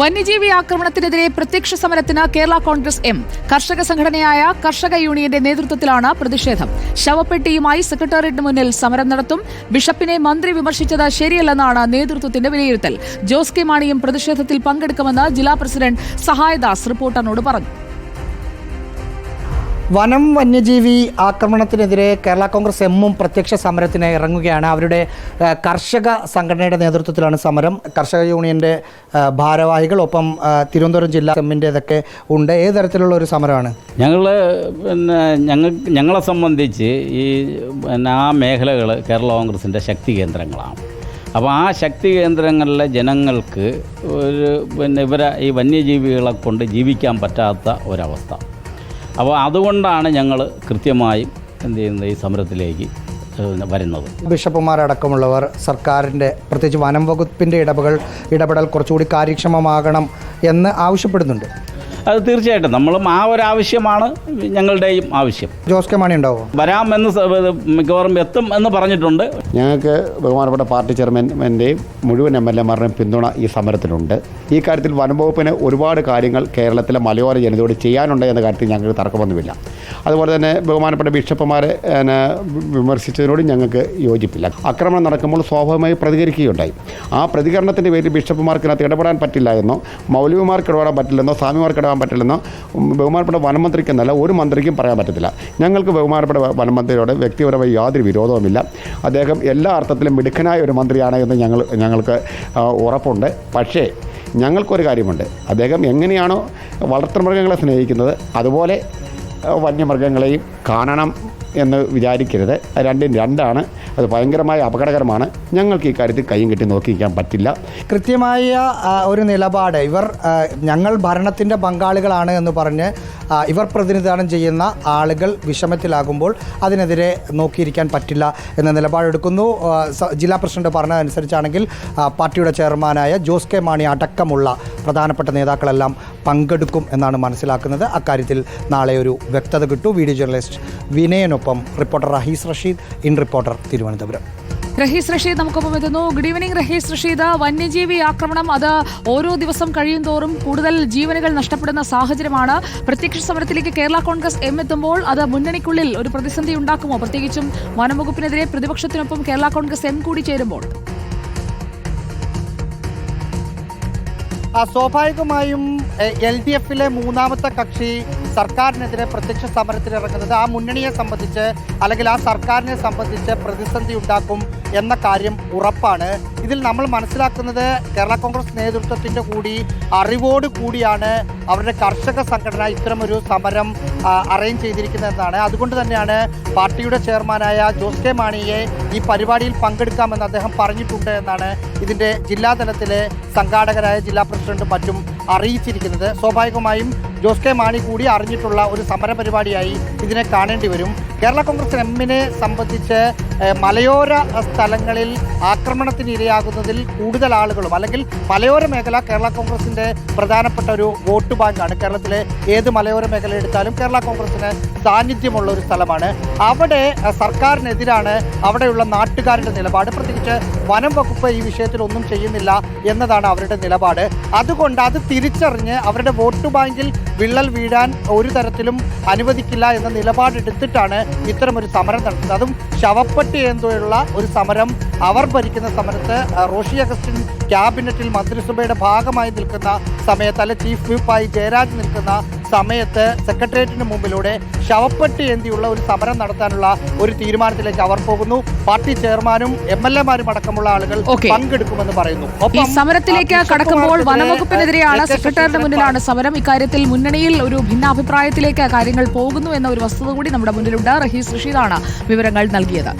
വന്യജീവി ആക്രമണത്തിനെതിരെ പ്രത്യക്ഷ സമരത്തിന് കേരള കോൺഗ്രസ് എം. കർഷക സംഘടനയായ കർഷക യൂണിയന്റെ നേതൃത്വത്തിലാണ് പ്രതിഷേധം. ശവപ്പെട്ടിയുമായി സെക്രട്ടേറിയറ്റിന് മുന്നിൽ സമരം നടത്തും. ബിഷപ്പിനെ മന്ത്രി വിമർശിച്ചത് ശരിയല്ലെന്നാണ് നേതൃത്വത്തിന്റെ വിലയിരുത്തൽ. ജോസ് കെ മാണിയും പ്രതിഷേധത്തിൽ പങ്കെടുക്കുമെന്ന് ജില്ലാ പ്രസിഡന്റ് സഹായദാസ് റിപ്പോർട്ടറിനോട് പറഞ്ഞു. വനം വന്യജീവി ആക്രമണത്തിനെതിരെ കേരള കോൺഗ്രസ് എമ്മും പ്രത്യക്ഷ സമരത്തിന് ഇറങ്ങുകയാണ്. അവരുടെ കർഷക സംഘടനയുടെ നേതൃത്വത്തിലാണ് സമരം. കർഷക യൂണിയന്റെ ഭാരവാഹികൾ ഒപ്പം തിരുവനന്തപുരം ജില്ലാ എമ്മിന്റേതൊക്കെ ഉണ്ട്. ഏത് തരത്തിലുള്ള ഒരു സമരമാണ്? ഞങ്ങൾ പിന്നെ ഞങ്ങൾ ഞങ്ങളെ സംബന്ധിച്ച് ഈ പിന്നെ ആ മേഖലകൾ കേരള കോൺഗ്രസിന്റെ ശക്തി കേന്ദ്രങ്ങളാണ്. അപ്പോൾ ആ ശക്തി കേന്ദ്രങ്ങളിലെ ജനങ്ങൾക്ക് ഒരു പിന്നെ ഇവരെ ഈ വന്യജീവികളെ കൊണ്ട് ജീവിക്കാൻ പറ്റാത്ത ഒരവസ്ഥ. അപ്പോൾ അതുകൊണ്ടാണ് ഞങ്ങൾ കൃത്യമായും എന്ത് ചെയ്യുന്നത് ഈ സമരത്തിലേക്ക് വരുന്നത്. ബിഷപ്പുമാരടക്കമുള്ളവർ സർക്കാരിന്റെ പ്രത്യേകിച്ച് വനം വകുപ്പിന്റെ ഇടപെടൽ ഇടപെടൽ കുറച്ചുകൂടി കാര്യക്ഷമമാകണം എന്ന് ആവശ്യപ്പെടുന്നുണ്ട്. അത് തീർച്ചയായിട്ടും. നമ്മളും ആ ഒരു ആവശ്യമാണ് ഞങ്ങളുടെയും ആവശ്യം. ജോസ് കെ മാണി ഉണ്ടാവും? വരാമെന്ന് മിക്കവാറും എത്തും എന്ന് പറഞ്ഞിട്ടുണ്ട്. ഞങ്ങൾക്ക് ബഹുമാനപ്പെട്ട പാർട്ടി ചെയർമാന്റെയും മുഴുവൻ എം എൽ എമാരുടെയും പിന്തുണ ഈ സമരത്തിലുണ്ട്. ഈ കാര്യത്തിൽ വനംവകുപ്പിന് ഒരുപാട് കാര്യങ്ങൾ കേരളത്തിലെ മലയോര ജനതയോട് ചെയ്യാനുണ്ട് എന്ന കാര്യത്തിൽ ഞങ്ങൾക്ക് തർക്കമൊന്നുമില്ല. അതുപോലെ തന്നെ ബഹുമാനപ്പെട്ട ബിഷപ്പുമാരെ വിമർശിച്ചതിനോട് ഞങ്ങൾക്ക് യോജിപ്പില്ല. ആക്രമണം നടക്കുമ്പോൾ സ്വാഭാവികമായി പ്രതികരിക്കുകയുണ്ടായി. ആ പ്രതികരണത്തിന്റെ പേരിൽ ബിഷപ്പുമാർക്ക് ഇതിനകത്ത് ഇടപെടാൻ പറ്റില്ല എന്നോ മൗലവിമാർക്ക് ഇടപെടാൻ പറ്റില്ലെന്നോ സ്വാമിമാർക്ക് ഇടപെടാൻ പറ്റില്ലെന്ന് ബഹുമാനപ്പെട്ട വനമന്ത്രിക്ക് എന്നല്ല ഒരു മന്ത്രിക്കും പറയാൻ പറ്റത്തില്ല. ഞങ്ങൾക്ക് ബഹുമാനപ്പെട്ട വനമന്ത്രിയോട് വ്യക്തിപരമായി യാതൊരു വിരോധവുമില്ല. അദ്ദേഹം എല്ലാ അർത്ഥത്തിലും മിടുക്കനായ ഒരു മന്ത്രിയാണ് എന്ന് ഞങ്ങൾ ഞങ്ങൾക്ക് ഉറപ്പുണ്ട്. പക്ഷേ ഞങ്ങൾക്കൊരു കാര്യമുണ്ട്. അദ്ദേഹം എങ്ങനെയാണോ വളർത്തുമൃഗങ്ങളെ സ്നേഹിക്കുന്നത് അതുപോലെ വന്യമൃഗങ്ങളെയും കാണണം എന്ന് വിചാരിക്കരുത്. രണ്ടും രണ്ടാണ്. അത് ഭയങ്കരമായ അപകടകരമാണ്. ഞങ്ങൾക്ക് ഈ കാര്യത്തിൽ കൈയും കെട്ടി നോക്കിയിരിക്കാൻ പറ്റില്ല. കൃത്യമായ ഒരു നിലപാട്. ഇവർ ഞങ്ങൾ ഭരണത്തിന്റെ പങ്കാളികളാണ് എന്ന് പറഞ്ഞ് ഇവർ പ്രതിനിധാനം ചെയ്യുന്ന ആളുകൾ വിഷമത്തിലാകുമ്പോൾ അതിനെതിരെ നോക്കിയിരിക്കാൻ പറ്റില്ല എന്ന നിലപാടെടുക്കുന്നു. ജില്ലാ പ്രസിഡന്റ് പറഞ്ഞതനുസരിച്ചാണെങ്കിൽ പാർട്ടിയുടെ ചെയർമാനായ ജോസ് കെ മാണി അടക്കമുള്ള പ്രധാനപ്പെട്ട നേതാക്കളെല്ലാം പങ്കെടുക്കും എന്നാണ് മനസ്സിലാക്കുന്നത്. അക്കാര്യത്തിൽ നാളെ ഒരു വ്യക്തത കിട്ടൂ. Video journalist വിനയനൊപ്പം reporter Rahees Rasheed in reporter Thiruvananthapuram. Rahees Rasheed നമുക്കൊപ്പം എത്തുന്നു. Good evening Rahees Rasheed. വന്യജീവി ആക്രമണം അത് ഓരോ ദിവസം കഴിയും തോറും കൂടുതൽ ജീവനുകൾ നഷ്ടപ്പെടുന്ന സാഹചര്യമാണ്. പ്രത്യക്ഷ സമരത്തിലേക്ക് കേരള കോൺഗ്രസ് എം എത്തുമ്പോൾ അത് മുന്നണിക്കുള്ളിൽ ഒരു പ്രതിസന്ധി ഉണ്ടാക്കുമോ? പ്രത്യേകിച്ചും വനംവകുപ്പിനെതിരെ പ്രതിപക്ഷത്തിനൊപ്പം കേരള കോൺഗ്രസ് എം കൂടി ചേരുമ്പോൾ. സ്വാഭാവികമായും എൽ ഡി എഫിലെ മൂന്നാമത്തെ കക്ഷി സർക്കാരിനെതിരെ പ്രത്യക്ഷ സമരത്തിൽ ഇറങ്ങുന്നത് ആ മുന്നണിയെ സംബന്ധിച്ച് അല്ലെങ്കിൽ ആ സർക്കാരിനെ സംബന്ധിച്ച് പ്രതിസന്ധി ഉണ്ടാക്കും എന്ന കാര്യം ഉറപ്പാണ്. ഇതിൽ നമ്മൾ മനസ്സിലാക്കുന്നത് കേരള കോൺഗ്രസ് നേതൃത്വത്തിന്റെ കൂടി അറിവോട് കൂടിയാണ് അവരുടെ കർഷക സംഘടന ഇത്തരമൊരു സമരം അറേഞ്ച് ചെയ്തിരിക്കുന്നതെന്നാണ്. അതുകൊണ്ട് തന്നെയാണ് പാർട്ടിയുടെ ചെയർമാനായ ജോസ് കെ മാണിയെ ഈ പരിപാടിയിൽ പങ്കെടുക്കാമെന്ന് അദ്ദേഹം പറഞ്ഞിട്ടുണ്ട് എന്നാണ് ഇതിന്റെ ജില്ലാതലത്തിലെ സംഘാടകരായ ജില്ലാ പ്രസിഡന്റ് മറ്റും അറിയിച്ചിരിക്കുന്നത്. സ്വാഭാവികമായും ജോസ് കെ മാണി കൂടി അറിഞ്ഞിട്ടുള്ള ഒരു സമര പരിപാടിയായി ഇതിനെ കാണേണ്ടി വരും. കേരള കോൺഗ്രസ് എമ്മിനെ സംബന്ധിച്ച് മലയോര സ്ഥലങ്ങളിൽ ആക്രമണത്തിന് ഇരയാകുന്നതിൽ കൂടുതൽ ആളുകളും അല്ലെങ്കിൽ മലയോര മേഖല കേരള കോൺഗ്രസിന്റെ പ്രധാനപ്പെട്ട ഒരു വോട്ട് ബാങ്കാണ്. കേരളത്തിലെ ഏത് മലയോര മേഖല എടുത്താലും കേരള കോൺഗ്രസിന് സാന്നിധ്യമുള്ള ഒരു സ്ഥലമാണ്. അവിടെ സർക്കാരിനെതിരാണ് അവിടെയുള്ള നാട്ടുകാരുടെ നിലപാട്. പ്രത്യേകിച്ച് വനം വകുപ്പ് ഈ വിഷയത്തിൽ ഒന്നും ചെയ്യുന്നില്ല എന്നതാണ് അവരുടെ നിലപാട്. അതുകൊണ്ട് അത് തിരിച്ചറിഞ്ഞ് അവരുടെ വോട്ട് ബാങ്കിൽ വിള്ളൽ വീഴാൻ ഒരു തരത്തിലും അനുവദിക്കില്ല എന്ന നിലപാടെടുത്തിട്ടാണ് ഇത്തരമൊരു സമരം നടത്തുന്നത്. അതും ശവപ്പെട്ടി എന്തുള്ള ഒരു സമരം അവർ ഭരിക്കുന്ന സമരത്ത് റോഷി അഗസ്റ്റിൻ ക്യാബിനറ്റിൽ മന്ത്രിസഭയുടെ ഭാഗമായി നിൽക്കുന്ന സമയത്ത് അല്ലെ ചീഫ് വിപ്പായി ജയരാജ് നിൽക്കുന്ന സമയത്ത് സെക്രട്ടേറിയറ്റിന് മുമ്പിലൂടെ ശവപ്പെട്ടി എന്തിയുള്ള ഒരു സമരം നടത്താനുള്ള ഒരു തീരുമാനത്തിലേക്ക് അവർ പോകുന്നു. പാർട്ടി ചെയർമാനും എം എൽ എമാരും അടക്കമുള്ള ആളുകൾ. പങ്കെടുക്കുമെന്ന് പറയുന്നു. ഈ സമരത്തിലേക്ക് കടക്കുമ്പോൾ വനവകുപ്പിനെതിരെയാണ് വനംവകുപ്പിനെതിരെയാണ് സെക്രട്ടറിയുടെ മുന്നിലാണ് സമരം. ഇക്കാര്യത്തിൽ മുന്നണിയിൽ ഒരു ഭിന്നാഭിപ്രായത്തിലേക്ക് കാര്യങ്ങൾ പോകുന്നു എന്ന ഒരു വസ്തുത കൂടി നമ്മുടെ മുന്നിലുണ്ട്. റഹീസ് റഷീദാണ് വിവരങ്ങൾ നൽകിയത്.